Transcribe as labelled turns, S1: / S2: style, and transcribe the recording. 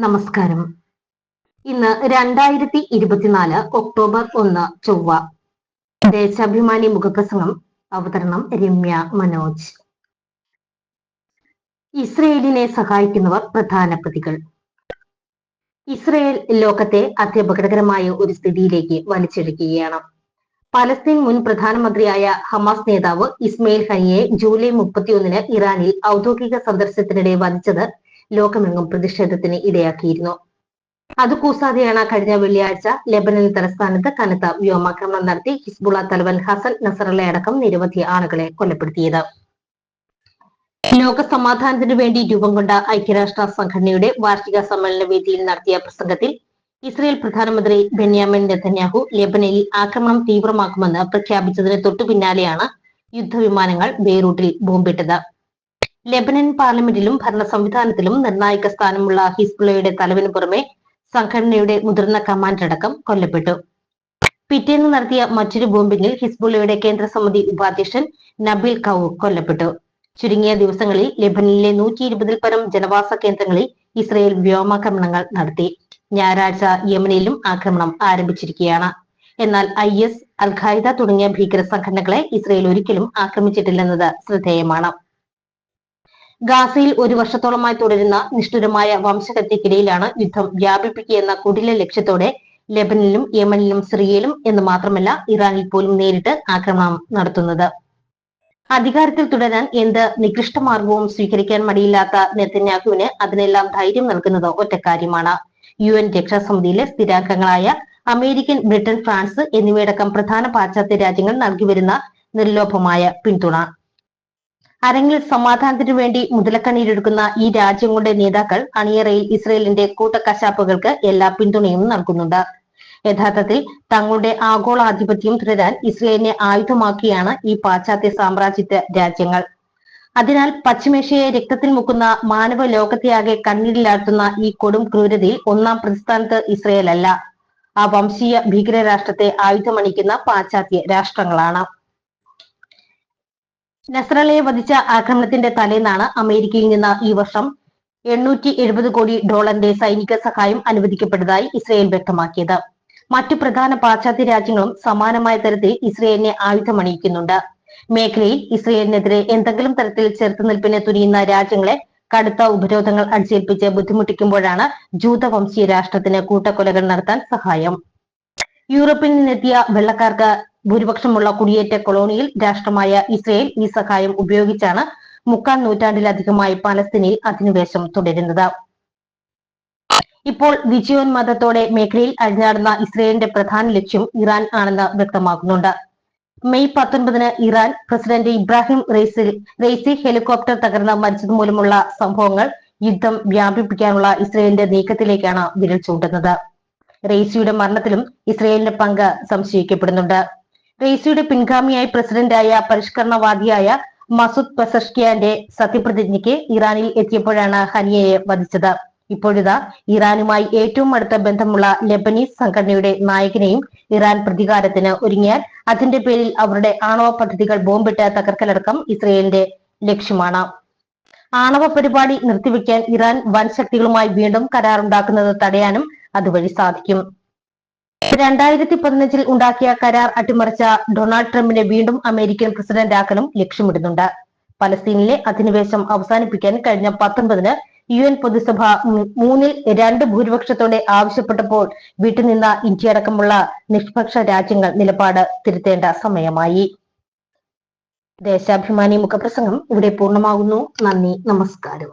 S1: നമസ്കാരം. ഇന്ന് രണ്ടായിരത്തി ഇരുപത്തിനാല് ഒക്ടോബർ ഒന്ന് ചൊവ്വ. ദേശാഭിമാനി മുഖപ്രസംഗം അവതരണം രമ്യ മനോജ്. ഇസ്രയേലിനെ സഹായിക്കുന്നവർ പ്രധാന പ്രതികൾ. ഇസ്രയേൽ ലോകത്തെ അത്യപകടകരമായ ഒരു സ്ഥിതിയിലേക്ക് വലിച്ചെടുക്കുകയാണ് പലസ്തീൻ മുൻ പ്രധാനമന്ത്രിയായ ഹമാസ് നേതാവ് ഇസ്മയിൽ ഹനിയെ ജൂലൈ മുപ്പത്തിയൊന്നിന് ഇറാനിൽ ഔദ്യോഗിക സന്ദർശനത്തിനിടെ വധിച്ചത് ലോകമെങ്ങും പ്രതിഷേധത്തിന് ഇടയാക്കിയിരുന്നു. അത് കൂസാതെയാണ് കഴിഞ്ഞ വെള്ളിയാഴ്ച ലെബനൻ തലസ്ഥാനത്ത് കനത്ത വ്യോമാക്രമണം നടത്തി ഹിസ്ബുള തലവൻ ഹസൻ നസറലെ അടക്കം നിരവധി ആളുകളെ കൊലപ്പെടുത്തിയത്. ലോക സമാധാനത്തിനു വേണ്ടി രൂപം കൊണ്ട ഐക്യരാഷ്ട്ര സംഘടനയുടെ വാർഷിക സമ്മേളന വേദിയിൽ നടത്തിയ പ്രസംഗത്തിൽ ഇസ്രയേൽ പ്രധാനമന്ത്രി ബെന്യാമിൻ നെതന്യാഹു ലെബനനിൽ ആക്രമണം തീവ്രമാക്കുമെന്ന് പ്രഖ്യാപിച്ചതിന് തൊട്ടു പിന്നാലെയാണ് യുദ്ധവിമാനങ്ങൾ ബെയ്റൂട്ടിൽ ബോംബിട്ടത്. ലെബനൻ പാർലമെന്റിലും ഭരണ സംവിധാനത്തിലും നിർണായക സ്ഥാനമുള്ള ഹിസ്ബുള്ളയുടെ തലവിന് പുറമെ സംഘടനയുടെ മുതിർന്ന കമാൻഡർ അടക്കം കൊല്ലപ്പെട്ടു. പിറ്റേന്ന് നടത്തിയ മറ്റൊരു ബോംബിംഗിൽ ഹിസ്ബുള്ളയുടെ കേന്ദ്രസമിതി ഉപാധ്യക്ഷൻ നബിൽ കൌ കൊല്ലപ്പെട്ടു. ചുരുങ്ങിയ ദിവസങ്ങളിൽ ലെബനിലെ നൂറ്റി ഇരുപതിൽ പരം ജനവാസ കേന്ദ്രങ്ങളിൽ ഇസ്രയേൽ വ്യോമാക്രമണങ്ങൾ നടത്തി. ഞായറാഴ്ച യമനിലും ആക്രമണം ആരംഭിച്ചിരിക്കുകയാണ്. എന്നാൽ ഐ എസ് അൽ ഖായിദ തുടങ്ങിയ ഭീകര സംഘടനകളെ ഇസ്രയേൽ ഒരിക്കലും ആക്രമിച്ചിട്ടില്ലെന്നത് ശ്രദ്ധേയമാണ്. ഗാസയിൽ ഒരു വർഷത്തോളമായി തുടരുന്ന നിഷ്ഠുരമായ വംശഹത്യക്കിടയിലാണ് യുദ്ധം വ്യാപിപ്പിക്കുകയെന്ന കുടില ലക്ഷ്യത്തോടെ ലെബനിലും യമനിലും സിറിയയിലും എന്ന് മാത്രമല്ല ഇറാനിൽ പോലും നേരിട്ട് ആക്രമണം നടത്തുന്നത്. അധികാരത്തിൽ തുടരാൻ എന്ത് നികൃഷ്ട മാർഗവും സ്വീകരിക്കാൻ മടിയില്ലാത്ത നെത്തന്യാഹുവിന് അതിനെല്ലാം ധൈര്യം നൽകുന്നത് ഒറ്റ കാര്യമാണ്. യു എൻ രക്ഷാസമിതിയിലെ സ്ഥിരാംഗങ്ങളായ അമേരിക്കൻ ബ്രിട്ടൻ ഫ്രാൻസ് എന്നിവയടക്കം പ്രധാന പാശ്ചാത്യ രാജ്യങ്ങൾ നൽകിവരുന്ന നിർലോഭമായ പിന്തുണ. അരങ്ങിൽ സമാധാനത്തിനു വേണ്ടി മുതലക്കണ്ണീരൊടുക്കുന്ന ഈ രാജ്യങ്ങളുടെ നേതാക്കൾ അണിയറയിൽ ഇസ്രയേലിന്റെ കൂട്ടക്കശാപ്പുകൾക്ക് എല്ലാ പിന്തുണയും നൽകുന്നുണ്ട്. യഥാർത്ഥത്തിൽ തങ്ങളുടെ ആഗോളാധിപത്യം തുടരാൻ ഇസ്രയേലിനെ ആയുധമാക്കിയാണ് ഈ പാശ്ചാത്യ സാമ്രാജ്യത്വ രാജ്യങ്ങൾ. അതിനാൽ പശ്ചിമേഷ്യയെ രക്തത്തിൽ മുക്കുന്ന മാനവ ലോകത്തെയാകെ കണ്ണീരിലാഴ്ത്തുന്ന ഈ കൊടും ക്രൂരതയിൽ ഒന്നാം പ്രതിസ്ഥാനത്ത് ഇസ്രയേൽ അല്ല ആ വംശീയ ഭീകരരാഷ്ട്രത്തെ ആയുധമണിക്കുന്ന പാശ്ചാത്യ രാഷ്ട്രങ്ങളാണ്. നസ്രലയെ വധിച്ച ആക്രമണത്തിന്റെ തലേന്നാണ് അമേരിക്കയിൽ നിന്ന് ഈ വർഷം എണ്ണൂറ്റി എഴുപത് കോടി ഡോളറിന്റെ സൈനിക സഹായം അനുവദിക്കപ്പെട്ടതായി ഇസ്രയേൽ വ്യക്തമാക്കിയത്. മറ്റു പ്രധാന പാശ്ചാത്യ രാജ്യങ്ങളും സമാനമായ തരത്തിൽ ഇസ്രയേലിനെ ആയുധമണിയിക്കുന്നുണ്ട്. മേഖലയിൽ ഇസ്രയേലിനെതിരെ എന്തെങ്കിലും തരത്തിൽ ചെറുത്തുനിൽപ്പിന് തുനിയുന്ന രാജ്യങ്ങളെ കടുത്ത ഉപരോധങ്ങൾ അടിച്ചേൽപ്പിച്ച് ബുദ്ധിമുട്ടിക്കുമ്പോഴാണ് ജൂതവംശീയ രാഷ്ട്രത്തിന് കൂട്ടക്കൊലകൾ നടത്താൻ സഹായം. യൂറോപ്പിൽ നിന്നെത്തിയ വെള്ളക്കാർക്ക് ഭൂരിപക്ഷമുള്ള കുടിയേറ്റ കൊളോണിയൽ രാഷ്ട്രമായ ഇസ്രയേൽ ഈ സഹായം ഉപയോഗിച്ചാണ് മുക്കാൽ നൂറ്റാണ്ടിലധികമായി പലസ്തീനിൽ അധിനിവേശം തുടരുന്നത്. ഇപ്പോൾ വിജയോന്മതത്തോടെ മേഖലയിൽ അഴിഞ്ഞാടുന്ന ഇസ്രയേലിന്റെ പ്രധാന ലക്ഷ്യം ഇറാൻ ആണെന്ന് വ്യക്തമാക്കുന്നുണ്ട്. മെയ് പത്തൊൻപതിന് ഇറാൻ പ്രസിഡന്റ് ഇബ്രാഹിം റെയ്സിൽ റെയ്സി ഹെലികോപ്റ്റർ തകർന്ന് മരിച്ചത് മൂലമുള്ള സംഭവങ്ങൾ യുദ്ധം വ്യാപിപ്പിക്കാനുള്ള ഇസ്രയേലിന്റെ നീക്കത്തിലേക്കാണ് വിരൽ ചൂണ്ടുന്നത്. റെയ്സിയുടെ മരണത്തിലും ഇസ്രയേലിന്റെ പങ്ക് സംശയിക്കപ്പെടുന്നുണ്ട്. റെയ്സിയുടെ പിൻഗാമിയായി പ്രസിഡന്റായ പരിഷ്കരണവാദിയായ മസൂദ് പെസഷ്കിയാന്റെ സത്യപ്രതിജ്ഞയ്ക്ക് ഇറാനിൽ എത്തിയപ്പോഴാണ് ഹനിയയെ വധിച്ചത്. ഇപ്പോഴിതാ ഇറാനുമായി ഏറ്റവും അടുത്ത ബന്ധമുള്ള ലെബനീസ് സംഘടനയുടെ നായകനെയും ഇറാൻ പ്രതികാരത്തിന് ഒരുങ്ങിയാൽ അതിന്റെ പേരിൽ അവരുടെ ആണവ പദ്ധതികൾ ബോംബിട്ട് തകർക്കലടക്കം ഇസ്രയേലിന്റെ ലക്ഷ്യമാണ്. ആണവ പരിപാടി നിർത്തിവെക്കാൻ ഇറാൻ വൻ ശക്തികളുമായി വീണ്ടും കരാറുണ്ടാക്കുന്നത് തടയാനും അതുവഴി സാധിക്കും. രണ്ടായിരത്തി പതിനഞ്ചിൽ ഉണ്ടാക്കിയ കരാർ അട്ടിമറിച്ച ഡൊണാൾഡ് ട്രംപിനെ വീണ്ടും അമേരിക്കൻ പ്രസിഡന്റാക്കലും ലക്ഷ്യമിടുന്നുണ്ട്. പലസ്തീനിലെ അധിനിവേശം അവസാനിപ്പിക്കാൻ കഴിഞ്ഞ പത്തൊൻപതിന് യു എൻ പൊതുസഭ മൂന്നിൽ രണ്ട് ഭൂരിപക്ഷത്തോടെ ആവശ്യപ്പെട്ടപ്പോൾ വീട്ടിൽ ഇന്ത്യ അടക്കമുള്ള നിഷ്പക്ഷ രാജ്യങ്ങൾ നിലപാട് തിരുത്തേണ്ട സമയമായി. ദേശാഭിമാനി മുഖപ്രസംഗം ഇവിടെ പൂർണമാകുന്നു. നന്ദി നമസ്കാരം.